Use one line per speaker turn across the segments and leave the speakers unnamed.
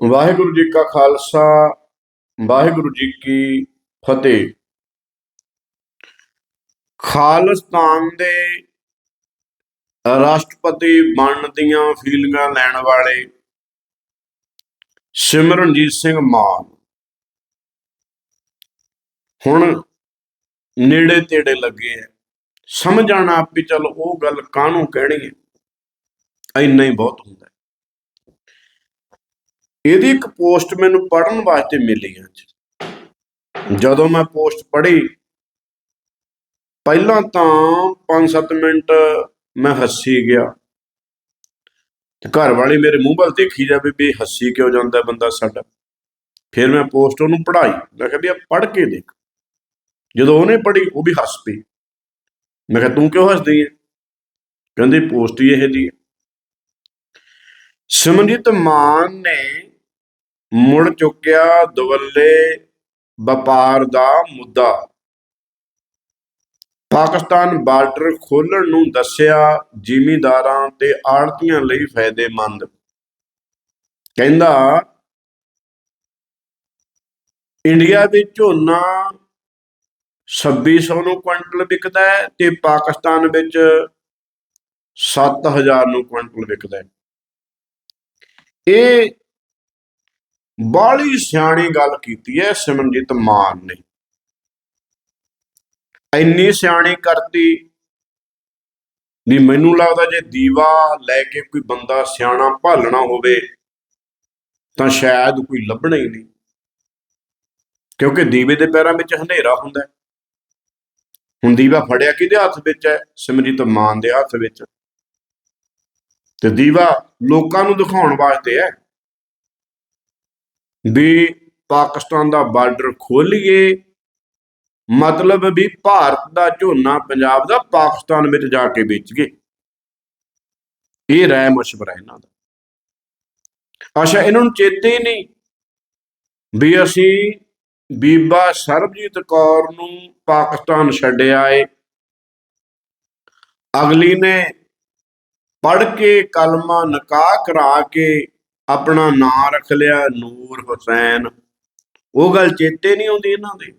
ਵਾਹਿਗੁਰੂ ਜੀ ਕਾ ਖਾਲਸਾ, ਵਾਹਿਗੁਰੂ ਜੀ ਕੀ ਫਤਿਹ। ਖਾਲਿਸਤਾਨ ਦੇ ਰਾਸ਼ਟਰਪਤੀ ਬਣਨ ਦੀਆਂ ਫੀਲਿੰਗਾਂ ਲੈਣ ਵਾਲੇ ਸਿਮਰਨਜੀਤ ਸਿੰਘ ਮਾਨ ਹੁਣ ਨੇੜੇ ਤੇੜੇ ਲੱਗੇ ਐ ਸਮਝ ਆਣਾ ਵੀ ਚਲ ਉਹ ਗੱਲ ਕਾਹਨੂੰ ਕਹਿਣੀ ਹੈ ਇੰਨਾ ਹੀ ਬਹੁਤ ਹੁੰਦਾ। ਇਹਦੀ ਇੱਕ ਪੋਸਟ ਮੈਨੂੰ ਪੜਨ ਵਾਸਤੇ ਮਿਲੀ ਅੱਜ ਜਦੋਂ ਮੈਂ ਪੋਸਟ ਪੜ੍ਹੀ, ਪਹਿਲਾਂ ਤਾਂ 5-7 ਮਿੰਟ ਮੈਂ ਹੱਸੀ ਗਿਆ। ਤੇ ਘਰ ਵਾਲੇ ਮੇਰੇ ਮੂੰਹ ਵੱਲ ਦੇਖੀ ਜਾਵੇ ਵੀ ਹੱਸੀ ਕਿਉਂ ਜਾਂਦਾ ਬੰਦਾ ਸਾਡਾ। ਫਿਰ ਮੈਂ ਪੋਸਟ ਉਹਨੂੰ ਪੜ੍ਹਾਈ। ਮੈਂ ਕਿਹਾ ਵੀ ਆ ਪੜ੍ਹ ਕੇ ਦੇਖ। ਜਦੋਂ ਉਹਨੇ ਪੜ੍ਹੀ, ਉਹ ਵੀ ਹੱਸ ਪਈ। ਮੈਂ ਕਿਹਾ, ਤੂੰ ਕਿਉਂ ਹੱਸਦੀ ਹੈ? ਕਹਿੰਦੀ, ਪੋਸਟ ਹੀ ਇਹ ਦੀ ਹੈ। ਸਿਮਰਜੀਤ ਮਾਨ ਨੇ ਮੁੜ ਚੁੱਕਿਆ ਦਵੱਲੇ ਵਪਾਰ ਦਾ ਮੁੱਦਾ। ਪਾਕਿਸਤਾਨ ਬਾਰਡਰ ਖੋਲਣ ਨੂੰ ਦੱਸਿਆ ਜ਼ਿਮੀਂਦਾਰਾਂ ਤੇ ਆੜਤੀਆਂ ਲਈ ਫਾਇਦੇਮੰਦ। ਕਹਿੰਦਾ, ਇੰਡੀਆ ਵਿੱਚ ਝੋਨਾ 2600 ਨੂੰ ਕੁਇੰਟਲ ਵਿਕਦਾ ਹੈ ਤੇ ਪਾਕਿਸਤਾਨ ਵਿੱਚ 7000 ਨੂੰ ਕੁਇੰਟਲ ਵਿਕਦਾ ਹੈ। ਇਹ ਬਾਲੀ ਸਿਆਣੀ ਗੱਲ ਕੀਤੀ ਹੈ ਸਿਮਰਨਜੀਤ ਮਾਨ ਨੇ। ਇੰਨੀ ਸਿਆਣੀ ਕਰਤੀ ਵੀ ਮੈਨੂੰ ਲੱਗਦਾ ਜੇ ਦੀਵਾ ਲੈ ਕੇ ਕੋਈ ਬੰਦਾ ਸਿਆਣਾ ਭਾਲਣਾ ਹੋਵੇ, ਤਾਂ ਸ਼ਾਇਦ ਕੋਈ ਲੱਭਣਾ ਹੀ ਨਹੀਂ। ਕਿਉਂਕਿ ਦੀਵੇ ਦੇ ਪੈਰਾਂ ਵਿੱਚ ਹਨੇਰਾ ਹੁੰਦਾ ਹੁਣ ਦੀਵਾ ਫੜਿਆ ਕਿਹਦੇ ਹੱਥ ਵਿੱਚ ਹੈ ਸਿਮਰਜੀਤ ਮਾਨ ਦੇ ਹੱਥ ਵਿੱਚ। ਤੇ ਦੀਵਾ ਲੋਕਾਂ ਨੂੰ ਦਿਖਾਉਣ ਵਾਸਤੇ ਹੈ ਵੀ ਪਾਕਿਸਤਾਨ ਦਾ ਬਾਰਡਰ ਖੋਲੀਏ ਮਤਲਬ ਵੀ ਭਾਰਤ ਦਾ ਝੋਨਾ ਪੰਜਾਬ ਦਾ ਪਾਕਿਸਤਾਨ ਵਿੱਚ ਜਾ ਕੇ ਵੇਚੀਏ ਇਹ ਰਾਏ ਮਸ਼ਵਰਾ ਇਹਨਾਂ ਦਾ। ਅੱਛਾ, ਇਹਨਾਂ ਨੂੰ ਚੇਤੇ ਹੀ ਨਹੀਂ ਵੀ ਅਸੀਂ ਬੀਬਾ ਸਰਬਜੀਤ ਕੌਰ ਨੂੰ ਪਾਕਿਸਤਾਨ ਛੱਡਿਆ ਏ। ਅਗਲੀ ਨੇ ਪੜ ਕੇ ਕਲਮਾ ਨਕਾਹ ਕਰਾ ਕੇ ਆਪਣਾ ਨਾਂ ਰੱਖ ਲਿਆ, ਨੂਰ ਹੁਸੈਨ। ਉਹ ਗੱਲ ਚੇਤੇ ਨਹੀਂ ਆਉਂਦੀ ਇਹਨਾਂ ਦੇ।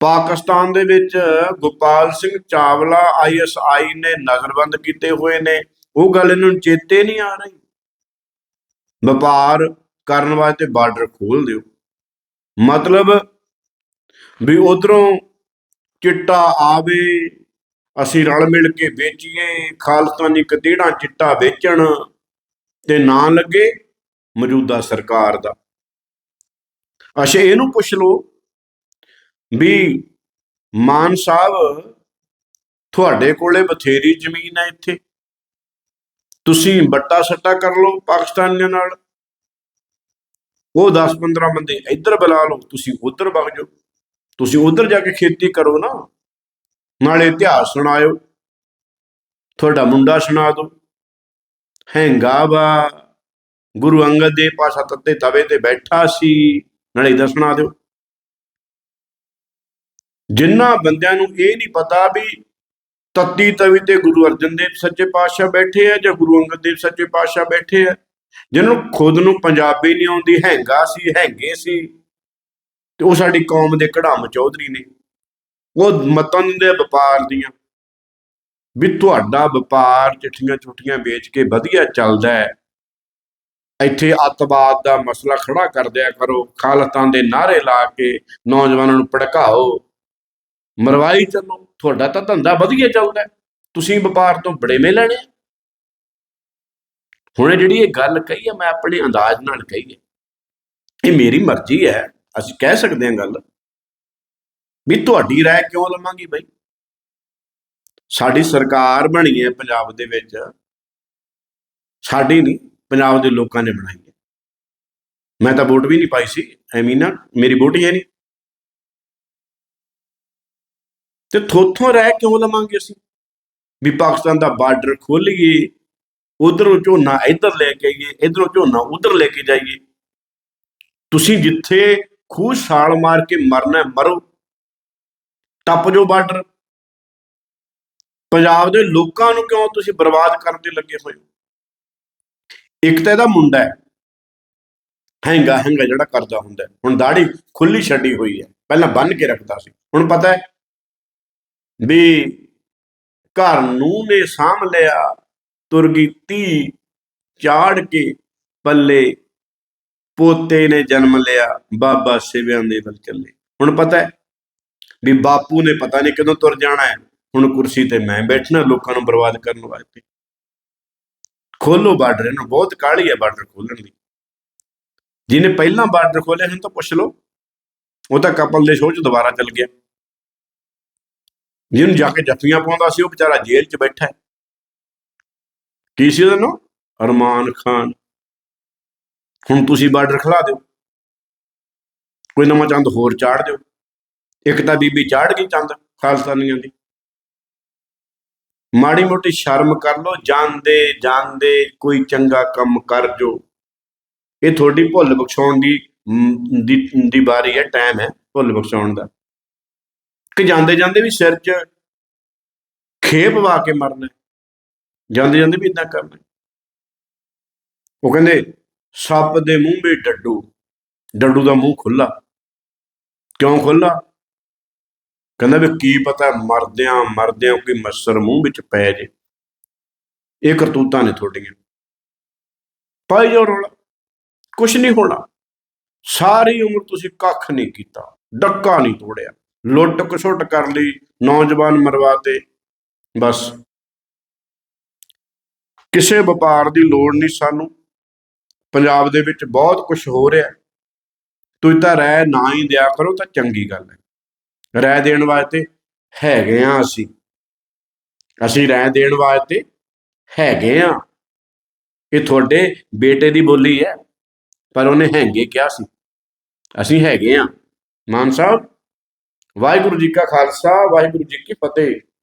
ਪਾਕਿਸਤਾਨ ਦੇ ਵਿੱਚ ਗੋਪਾਲ ਸਿੰਘ ਚਾਵਲਾ ਆਈਐਸਆਈ ਨੇ ਨਜ਼ਰਬੰਦ ਕੀਤੇ ਹੋਏ ਨੇ। ਉਹ ਗੱਲ ਇਹਨਾਂ ਨੂੰ ਚੇਤੇ ਨਹੀਂ ਆ ਰਹੀ। ਵਪਾਰ ਕਰਨ ਵਾਸਤੇ ਬਾਰਡਰ ਖੋਲ ਦਿਓ। ਮਤਲਬ ਵੀ ਉਧਰੋਂ ਚਿੱਟਾ ਆਵੇ, ਅਸੀਂ ਰਲ ਮਿਲ ਕੇ ਵੇਚੀਏ ਖਾਲਸਤਾਨੀ ਕਤੀੜਾਂ ਚਿੱਟਾ ਵੇਚਣ। ਤੇ ਨਾ ਲੱਗੇ ਮੌਜੂਦਾ ਸਰਕਾਰ ਦਾ। ਅੱਛਾ, ਇਹਨੂੰ ਪੁੱਛ ਲਓ ਵੀ ਮਾਨ ਸਾਹਿਬ, ਤੁਹਾਡੇ ਕੋਲੇ ਬਥੇਰੀ ਜ਼ਮੀਨ ਹੈ ਇੱਥੇ। ਤੁਸੀਂ ਬੱਟਾ ਸੱਟਾ ਕਰ ਲਓ ਪਾਕਿਸਤਾਨੀਆਂ ਨਾਲ। ਉਹ 10-15 ਬੰਦੇ ਇੱਧਰ ਬੁਲਾ ਲਓ, ਤੁਸੀਂ ਉੱਧਰ ਵਗ ਜਾਓ। ਤੁਸੀਂ ਉੱਧਰ ਜਾ ਕੇ ਖੇਤੀ ਕਰੋ ਨਾ। ਨਾਲੇ ਇਤਿਹਾਸ ਸੁਣਾਇਓ। ਤੁਹਾਡਾ ਮੁੰਡਾ ਸੁਣਾ ਦਿਓ। ਹੈਂਗਾ ਵਾ। ਗੁਰੂ ਅੰਗਦ ਦੇਵ ਪਾਸ਼ਾ ਤੱਤੇ ਤਵੇ ਤੇ ਬੈਠਾ ਸੀ। ਨਾਲੇ ਦੱਸਣਾ ਦਿਓ। ਜਿਨ੍ਹਾਂ ਬੰਦਿਆਂ ਨੂੰ ਇਹ ਨਹੀਂ ਪਤਾ ਵੀ ਤੱਤੀ ਤਵੀ ਤੇ ਗੁਰੂ ਅਰਜਨ ਦੇਵ ਸੱਚੇ ਪਾਤਸ਼ਾਹ ਬੈਠੇ ਆ ਜਾਂ ਗੁਰੂ ਅੰਗਦ ਦੇਵ ਸੱਚੇ ਪਾਤਸ਼ਾਹ ਬੈਠੇ ਆ। ਜਿਹਨੂੰ ਖੁਦ ਨੂੰ ਪੰਜਾਬੀ ਨਹੀਂ ਆਉਂਦੀ, ਹੈਂਗਾ ਸੀ, ਹੈਂਗੇ ਸੀ। ਤੇ ਉਹ ਸਾਡੀ ਕੌਮ ਦੇ ਕੜਾਮ ਚੌਧਰੀ ਨੇ। ਉਹ ਮਤਾਂ ਦੇ ਵਪਾਰ ਦੀਆਂ। ਵੀ ਤੁਹਾਡਾ ਵਪਾਰ ਚਿੱਠੀਆਂ ਛੁੱਟੀਆਂ ਵੇਚ ਕੇ ਵਧੀਆ ਚੱਲਦਾ ਹੈ। ਇੱਥੇ ਅੱਤਵਾਦ ਦਾ ਮਸਲਾ ਖੜਾ ਕਰ ਦਿਆ ਕਰੋ, ਖਾਲਤਾਂ ਦੇ ਨਾਰੇ ਲਾ ਕੇ ਨੌਜਵਾਨਾਂ ਨੂੰ ਭੜਕਾਓ। ਮਰਵਾਈ ਚੱਲੋ, ਤੁਹਾਡਾ ਤਾਂ ਧੰਦਾ ਵਧੀਆ ਚੱਲਦਾ ਤੁਸੀਂ ਵਪਾਰ ਤੋਂ ਬੜੇਵੇਂ ਲੈਣੇ। ਆ। ਹੁਣ ਜਿਹੜੀ ਇਹ ਗੱਲ ਕਹੀ ਹੈ ਮੈਂ ਆਪਣੇ ਅੰਦਾਜ਼ ਨਾਲ ਕਹੀ ਹੈ। ਇਹ ਮੇਰੀ ਮਰਜ਼ੀ ਹੈ। ਅਸੀਂ ਕਹਿ ਸਕਦੇ ਹਾਂ ਗੱਲ। ਵੀ ਤੁਹਾਡੀ ਰਾਏ ਕਿਉਂ ਲਵਾਂਗੀ ਬਈ? ਸਾਡੀ ਸਰਕਾਰ ਬਣੀ ਹੈ ਪੰਜਾਬ ਦੇ ਵਿੱਚ। ਸਾਡੀ ਨਹੀਂ, ਪੰਜਾਬ ਦੇ ਲੋਕਾਂ ਨੇ ਬਣਾਈ ਹੈ। ਮੈਂ ਤਾਂ ਵੋਟ ਵੀ ਨਹੀਂ ਪਾਈ ਸੀ ਐਵੇਂ ਨਾ, ਮੇਰੀ ਵੋਟ ਹੀ ਹੈ ਨਹੀਂ। ਤੇ ਥੋਥੋਂ ਰਹਿ ਕਿਉਂ ਲਵਾਂਗੇ ਅਸੀਂ? ਵੀ ਪਾਕਿਸਤਾਨ ਦਾ ਬਾਰਡਰ ਖੋਲੀਏ ਉਧਰੋਂ ਝੋਨਾ ਇੱਧਰ ਲੈ ਕੇ ਆਈਏ, ਇਧਰੋਂ ਝੋਨਾ ਉਧਰ ਲੈ ਕੇ ਜਾਈਏ। ਤੁਸੀਂ ਜਿੱਥੇ ਖੂਹ ਛਾਲ ਮਾਰ ਕੇ ਮਰਨਾ ਮਰੋ। ਟੱਪ ਜੋ ਬਾਰਡਰ। ਪੰਜਾਬ ਦੇ ਲੋਕਾਂ ਨੂੰ ਕਿਉਂ ਤੁਸੀਂ ਬਰਬਾਦ ਕਰਨ ਦੇ ਲੱਗੇ ਹੋਏ ਹੋ? ਇੱਕ ਤਾਂ ਇਹਦਾ ਮੁੰਡਾ ਹੈ। ਹੈਂਗਾ ਹੈਂਗਾ ਜਿਹੜਾ ਕਰਦਾ ਹੁੰਦਾ ਹੁਣ ਦਾੜੀ ਖੁੱਲੀ ਛੱਡੀ ਹੋਈ ਹੈ। ਪਹਿਲਾਂ ਬੰਨ ਕੇ ਰੱਖਦਾ ਸੀ। ਹੁਣ ਪਤਾ ਹੈ ਵੀ ਘਰ ਨੂੰ ਨੇ ਸਾਂਭ ਲਿਆ, ਤੁਰ ਗਈ ਧੀ ਚਾੜ ਕੇ ਪੱਲੇ, ਪੋਤੇ ਨੇ ਜਨਮ ਲਿਆ, ਬਾਬਾ ਸਿਵਿਆਂ ਦੇ ਵੱਲ ਚੱਲੇ। ਹੁਣ ਪਤਾ ਹੈ ਵੀ ਬਾਪੂ ਨੇ ਪਤਾ ਨਹੀਂ ਕਦੋਂ ਤੁਰ ਜਾਣਾ ਹੈ। ਹੁਣ ਕੁਰਸੀ ਤੇ ਮੈਂ ਬੈਠਣਾ, ਲੋਕਾਂ ਨੂੰ ਬਰਬਾਦ ਕਰਨ ਵਾਸਤੇ ਖੋਲੋ ਬਾਰਡਰ, ਇਹਨੂੰ ਬਹੁਤ ਕਾਹਲੀ ਹੈ ਬਾਰਡਰ ਖੋਲਣ ਦੀ। ਜਿਹਨੇ ਪਹਿਲਾਂ ਬਾਰਡਰ ਖੋਲਿਆ ਹੁਣ ਤਾਂ ਪੁੱਛ ਲਓ। ਉਹ ਤਾਂ ਕਪਲ ਦੇ ਸ਼ੋਅ 'ਚ ਦੁਬਾਰਾ ਚੱਲ ਗਿਆ। ਜਿਹਨੂੰ ਜਾ ਕੇ ਜੱਫੀਆਂ ਪਾਉਂਦਾ ਸੀ, ਉਹ ਵਿਚਾਰਾ ਜੇਲ੍ਹ 'ਚ ਬੈਠਾ ਹੈ। ਕੀ ਸੀ ਉਹਦਾ ਨਾਮ? ਅਰਮਾਨ ਖਾਨ। ਹੁਣ ਤੁਸੀਂ ਬਾਰਡਰ ਖਲਾ ਦਿਓ। ਕੋਈ ਨਵਾਂ ਚੰਦ ਹੋਰ ਚਾੜ ਦਿਓ। ਇੱਕ ਤਾਂ ਬੀਬੀ ਚਾੜ ਗਈ ਚੰਦ, ਖਾਲਸਾਨੀਆਂ ਦੀ। ਮਾੜੀ ਮੋਟੀ ਸ਼ਰਮ ਕਰ ਲੋ ਜਾਂਦੇ ਜਾਂਦੇ ਕੋਈ ਚੰਗਾ ਕੰਮ ਕਰ ਜੋ। ਇਹ ਤੁਹਾਡੀ ਭੁੱਲ ਬਖਸ਼ਾਉਣ ਦੀ ਦੀ ਵਾਰੀ ਹੈ ਟਾਈਮ ਹੈ, ਭੁੱਲ ਬਖਸ਼ਾਉਣ ਦਾ। ਕਿ ਜਾਂਦੇ ਜਾਂਦੇ ਵੀ ਸਿਰ 'ਚ ਖੇਪ ਵਾ ਕੇ ਮਰਨਾ ਜਾਂਦੇ ਜਾਂਦੇ ਵੀ ਇਦਾਂ ਕਰਨਾ ਉਹ ਕਹਿੰਦੇ, ਸੱਪ ਦੇ ਮੂੰਹ ਵਿੱਚ ਡੱਡੂ। ਡੱਡੂ ਦਾ ਮੂੰਹ ਖੁੱਲਾ ਕਿਉਂ ਖੁੱਲਾ ਕਹਿੰਦਾ ਵੀ ਕੀ ਪਤਾ ਮਰਦਿਆਂ ਮਰਦਿਆਂ ਕੋਈ ਮੱਸਰ ਮੂੰਹ ਵਿੱਚ ਪੈ ਜੇ। ਇਹ ਕਰਤੂਤਾਂ ਨੇ ਤੁਹਾਡੀਆਂ। ਪਾਈ ਜੋ ਰੋਲਾ ਕੁਛ ਨਹੀਂ ਹੋਣਾ। ਸਾਰੀ ਉਮਰ ਤੁਸੀਂ ਕੱਖ ਨਹੀਂ ਕੀਤਾ, ਡੱਕਾ ਨਹੀਂ ਤੋੜਿਆ। ਲੁੱਟ ਕਸੁੱਟ ਕਰ ਲਈ, ਨੌਜਵਾਨ ਮਰਵਾਤੇ ਬਸ। ਕਿਸੇ ਵਪਾਰ ਦੀ ਲੋੜ ਨਹੀਂ ਸਾਨੂੰ। ਪੰਜਾਬ ਦੇ ਵਿੱਚ ਬਹੁਤ ਕੁਝ ਹੋ ਰਿਹਾ। ਤੁਸੀਂ ਤਾਂ ਰਹਿ ਨਾ ਹੀ ਦਿਆ ਕਰੋ, ਤਾਂ ਚੰਗੀ ਗੱਲ ਹੈ। ਰਾਏ ਦੇਣ ਵਾਸਤੇ ਹੈਗੇ ਆ ਅਸੀਂ। ਅਸੀਂ ਰਾਏ ਦੇਣ ਵਾਸਤੇ ਹੈਗੇ ਆ। ਇਹ ਤੁਹਾਡੇ ਬੇਟੇ ਦੀ ਬੋਲੀ ਹੈ, ਪਰ ਉਹਨੇ ਹੈਗੇ ਕਿਹਾ ਸੀ? ਅਸੀਂ ਹੈਗੇ ਆ। ਮਾਨ ਸਾਹਿਬ, ਵਾਹਿਗੁਰੂ ਜੀ ਕਾ ਖਾਲਸਾ, ਵਾਹਿਗੁਰੂ ਜੀ ਕੀ ਫਤਿਹ।